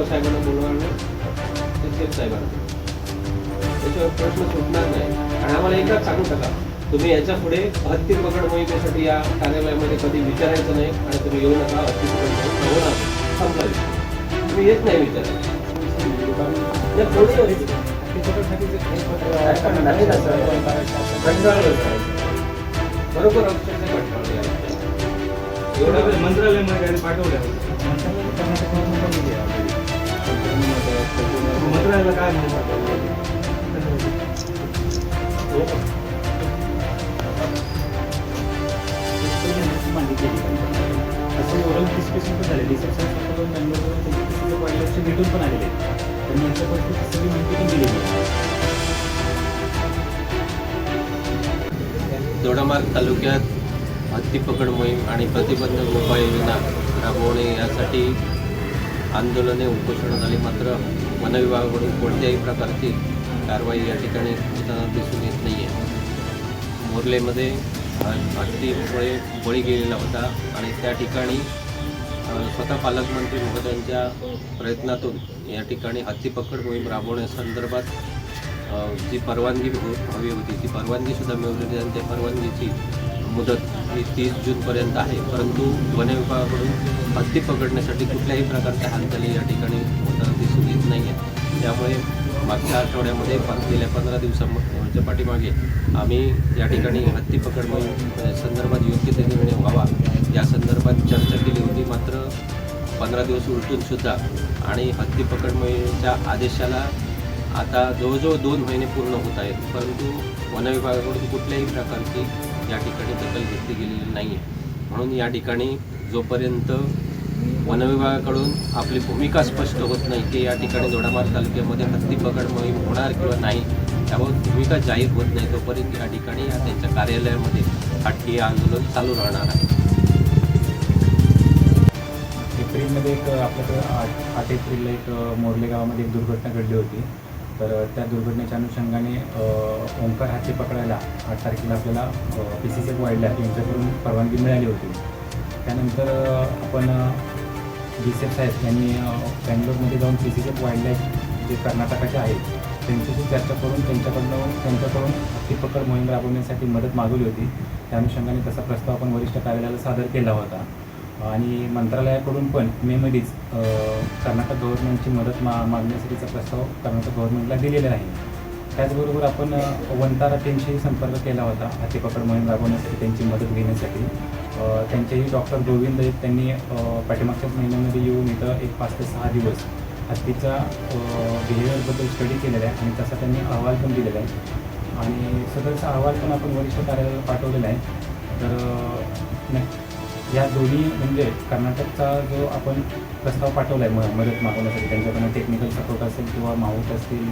नको साहेबांना बोलवणार ते सेफ साहेबांना. त्याच्यावर प्रश्न सुटणार नाही. आणि आम्हाला एकच सांगू टाका तुम्ही याच्यापुढे हत्ती पकड मोहिमेसाठी या कार्यालयामध्ये कधी विचारायचं नाही आणि तुम्ही येऊ नका हत्ती पकड नका. संपला. तुम्ही येत नाही विचारायला. बरोबर अक्षरशः वेळ मंत्रालयामध्ये काय स्वतःहून बँगलोरवरून त्यांचे तिसरे वाईल्डलाईफचे भेटून पण आलेले. पण त्यांनी यांच्याकडे सगळी माहिती पण दिलेली आहे. दोडामार्ग तालुक्यात हत्तीपकड मोहीम आणि प्रतिबंधक उपाययोजना राबवणे यासाठी आंदोलने उपोषणं झाली. मात्र वनविभागाकडून कोणत्याही प्रकारची कारवाई या ठिकाणी होताना दिसून येत नाही आहे मोर्लेमध्ये हत्तीमुळे बळी गेलेला होता आणि त्या ठिकाणी स्वतः पालकमंत्री महोदयांच्या प्रयत्नातून या ठिकाणी हत्ती पकड मोहीम राबवण्यासंदर्भात जी परवानगी हो-, हवी होती ती परवानगीसुद्धा मिळवलेली आणि त्या परवानगीची मुदत ही तीस जूनपर्यंत आहे. परंतु वनविभागाकडून हत्ती पकडण्यासाठी कुठल्याही प्रकारच्या हालचाली या ठिकाणी नाही आहे त्यामुळे मागच्या आठवड्यामध्ये गेल्या पंधरा दिवसाच्या पाठीमागे आम्ही या ठिकाणी हत्ती पकड मोहीम संदर्भात योग्य ते निर्णय व्हावा. या संदर्भात चर्चा केली होती मात्र पंधरा दिवस उलटून सुद्धा आणि हत्ती पकड मोहिमेच्या आदेशाला आता जवळजवळ दोन महिने पूर्ण होत आहेत. परंतु वनविभागाकडून कुठल्याही प्रकारची या ठिकाणी दखल घेतली गेलेली नाही आहे म्हणून या ठिकाणी जोपर्यंत वनविभागाकडून आपली भूमिका स्पष्ट होत नाही की या ठिकाणी दोडामार तालुक्यामध्ये हत्ती पकड मोहीम होणार किंवा नाही त्यावर भूमिका जाहीर होत नाही. तोपर्यंत या ठिकाणी त्यांच्या कार्यालयामध्ये हटके आंदोलन चालू राहणार आहे. एप्रिलमध्ये एक आपल्याकडं आठ आठ एप्रिलला एक मोरलेगावामध्ये एक दुर्घटना घडली होती. तर त्या दुर्घटनेच्या अनुषंगाने ओंकार हाती पकडायला आठ तारखेला आपल्याला पी सी सी वाढल्या यांच्याकडून परवानगी मिळाली होती. त्यानंतर आपण बी सी एफ साहेब यांनी बँगलोरमध्ये जाऊन पी सी वाईल्ड लाईफ जे कर्नाटकाचे आहेत त्यांच्याशी चर्चा करून त्यांच्याकडनं त्यांच्याकडून हत्ती पकड मोहीम राबवण्यासाठी मदत मागवली होती. त्या अनुषंगाने तसा प्रस्ताव आपण वरिष्ठ कार्यालयाला सादर केला होता. आणि मंत्रालयाकडून पण मेमध्येच कर्नाटक गव्हर्नमेंटची मदत मा मागण्यासाठीचा प्रस्ताव कर्नाटक गव्हर्नमेंटला दिलेला आहे. त्याचबरोबर आपण अ, वंतारा टीमशी संपर्क केला होता हातीपकड मोहीम राबवण्यासाठी त्यांची मदत घेण्यासाठी. त्यांचेही डॉक्टर गोविंद आहेत त्यांनी पाठीमागच्याच महिन्यामध्ये येऊन इथं एक पाच ते सहा दिवस हत्तीचा बिहेवियरबद्दल स्टडी केलेला आहे आणि तसा त्यांनी अहवाल पण दिलेला आहे. आणि सदरचा अहवाल पण आपण वरिष्ठ कार्यालयाला पाठवलेला आहे. तर नक्की या दोन्ही म्हणजे कर्नाटकचा जो आपण प्रस्ताव पाठवला आहे म मदत मागवण्यासाठी त्यांच्याकडनं टेक्निकल सपोर्ट असेल किंवा माऊट असतील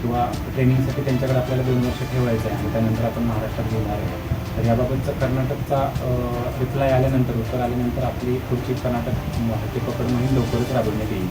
किंवा ट्रेनिंगसाठी त्यांच्याकडे आपल्याला दोन वर्ष ठेवायचं आहे आणि त्यानंतर आपण महाराष्ट्रात घेणार आहे. तर याबाबतचा कर्नाटकचा रिप्लाय आल्यानंतर उत्तर आल्यानंतर आपली पुढची कर्नाटक हाती पकड मोहीम लवकरच राबवण्यात येईल.